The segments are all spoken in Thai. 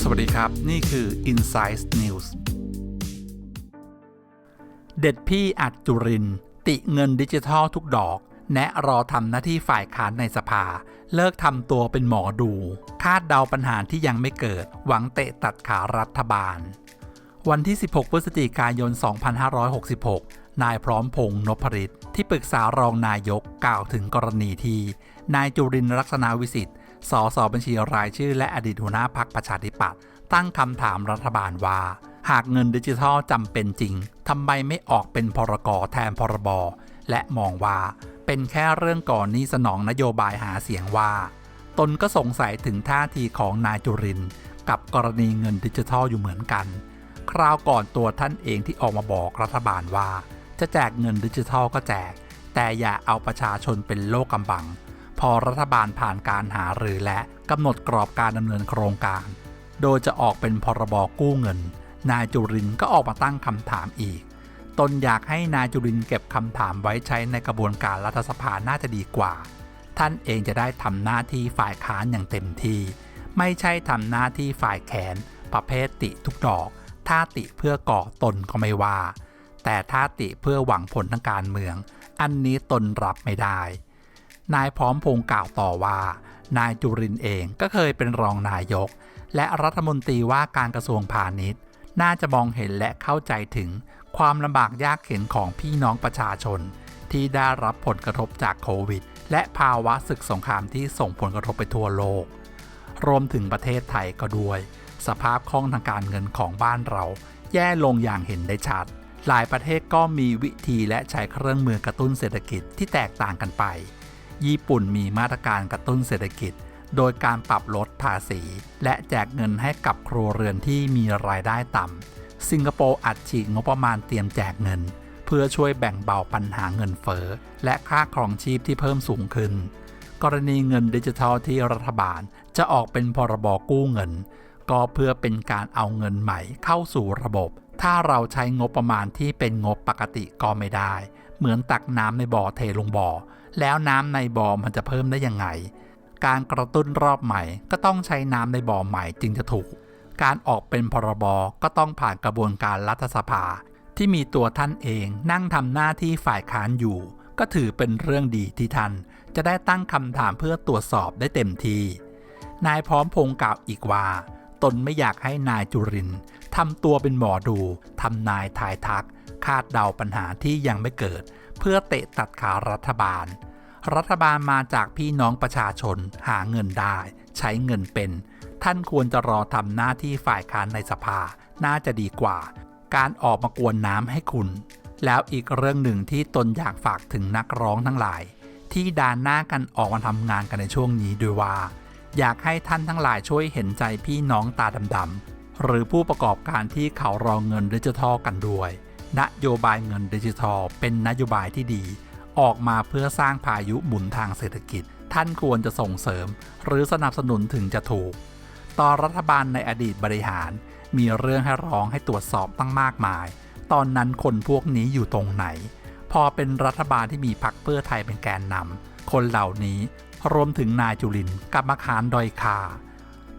สวัสดีครับ นี่คือ Insight News เด็ดพี่อัดจุริน ติเงินดิจิทัลทุกดอก แนะรอทำหน้าที่ฝ่ายค้านในสภา เลิกทำตัวเป็นหมอดู คาดเดาปัญหาที่ยังไม่เกิด หวังเตะตัดขารัฐบาลวันที่ 16 พฤศจิกายน 2566 นายพร้อมพงษ์นพริตที่ปรึกษารองนายกกล่าวถึงกรณีที่ นายจุรินลักษณะวิสิทธิ์สสบัญชีรายชื่อ และอดีตหัวหน้าพักประชาธิปัตย์ตั้งคำถามรัฐบาลว่า หากเงินดิจิทัลจำเป็นจริงทำไมไม่ออกเป็นพรกแทนพรบและมองว่าเป็นแค่เรื่องก่อนนี้สนองนโยบายหาเสียงว่า ตนก็สงสัยถึงท่าทีของนายจุรินกับกรณีเงินดิจิทัลอยู่เหมือนกัน คราวก่อนตัวท่านเองที่ออกมาบอกรัฐบาลว่า จะแจกเงินดิจิทัลก็แจก แต่อย่าเอาประชาชนเป็นโลกกำบัง พอรัฐบาลผ่านการหารือและกำหนดกรอบการดำเนินโครงการ โดยจะออกเป็นพรบกู้เงิน นายจุรินก็ออกมาตั้งคำถามอีก ตนอยากให้นายจุรินเก็บคำถามไว้ใช้ในกระบวนการรัฐสภาน่าจะดีกว่า ท่านเองจะได้ทำหน้าที่ฝ่ายค้านอย่างเต็มที่ ไม่ใช่ทำหน้าที่ฝ่ายแขน ประเภทติทุกดอก ถ้าติเพื่อก่อตนก็ไม่ว่า แต่ถ้าติเพื่อหวังผลทางการเมือง อันนี้ตนรับไม่ได้ นายพร้อมพงกล่าวต่อว่า นายจุรินทร์เองก็เคยเป็นรองนายก และรัฐมนตรีว่าการกระทรวงพาณิชย์ น่าจะมองเห็นและเข้าใจถึงความลำบากยากเข็นของพี่น้องประชาชน ที่ได้รับผลกระทบจากโควิด และภาวะศึกสงครามที่ส่งผลกระทบไปทั่วโลก รวมถึงประเทศไทยก็ด้วย สภาพคล่องทางการเงินของบ้านเรา แย่ลงอย่างเห็นได้ชัด หลายประเทศก็มีวิธีและใช้เครื่องมือกระตุ้นเศรษฐกิจที่แตกต่างกันไป ญี่ปุ่นมีมาตรการกระตุ้นเศรษฐกิจ โดยการปรับลดภาษี และแจกเงินให้กับครัวเรือนที่มีรายได้ต่ำ สิงคโปร์อัดฉีดงบประมาณเตรียมแจกเงิน เพื่อช่วยแบ่งเบาปัญหาเงินเฟ้อและค่าครองชีพที่เพิ่มสูงขึ้น กรณีเงินดิจิทัลที่รัฐบาลจะออกเป็นพรบกู้เงิน ก็เพื่อเป็นการเอาเงินใหม่เข้าสู่ระบบ ถ้าเราใช้งบประมาณที่เป็นงบปกติก็ไม่ได้ เหมือนตักน้ำในบ่อเทลงบ่อ แล้วน้ำในบ่อมันจะเพิ่มได้ยังไง การกระตุ้นรอบใหม่ ก็ต้องใช้น้ำในบ่อใหม่จึงจะถูก การออกเป็นพรบก็ต้องผ่านกระบวนการรัฐสภา ที่มีตัวท่านเองนั่งทำหน้าที่ฝ่ายค้านอยู่ ก็ถือเป็นเรื่องดีที่ท่านจะได้ตั้งคำถามเพื่อตรวจสอบได้เต็มที่นายพร้อมพงษ์กล่าวอีกว่า ตนไม่อยากให้นายจุริน ทำตัวเป็นหมอดูทำนายทายทัก คาดเดาปัญหาที่ยังไม่เกิด เพื่อเตะตัดขารัฐบาล รัฐบาลมาจากพี่น้องประชาชนหาเงินได้ ใช้เงินเป็น ท่านควรจะรอทำหน้าที่ฝ่ายค้านในสภา น่าจะดีกว่า การออกมากวนน้ำให้คุณ แล้วอีกเรื่องหนึ่งที่ตนอยากฝากถึงนักร้องทั้งหลาย ที่ดานหน้ากันออกมาทำงานกันในช่วงนี้ด้วยว่าอยากให้ท่านทั้งหลายช่วยเห็นใจพี่น้องตาดำๆ หรือผู้ประกอบการที่เขารองเงินดิจิทัลกันด้วย นโยบายเงินดิจิทัลเป็นนโยบายที่ดี ออกมาเพื่อสร้างพายุหมุนทางเศรษฐกิจ ท่านควรจะส่งเสริม หรือสนับสนุนถึงจะถูก ตอนรัฐบาลในอดีตบริหาร มีเรื่องให้ร้องให้ตรวจสอบตั้งมากมาย ตอนนั้นคนพวกนี้อยู่ตรงไหน พอเป็นรัฐบาลที่มีพรรคเพื่อไทยเป็นแกนนำคนเหล่านี้รวมถึงนายจุลินกรรมคารดอยคา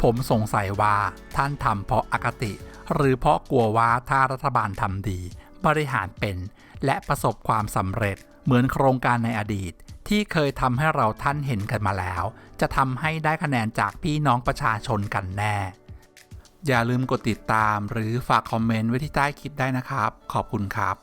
ผมสงสัยว่าท่านทำเพราะอคติ หรือเพราะกลัวว่าถ้ารัฐบาลทำดี บริหารเป็น และประสบความสำเร็จเหมือนโครงการในอดีต ที่เคยทำให้เราท่านเห็นกันมาแล้ว จะทำให้ได้คะแนนจากพี่น้องประชาชนกันแน่ อย่าลืมกดติดตามหรือฝากคอมเมนต์ไว้ที่ใต้คลิปได้นะครับ ขอบคุณครับ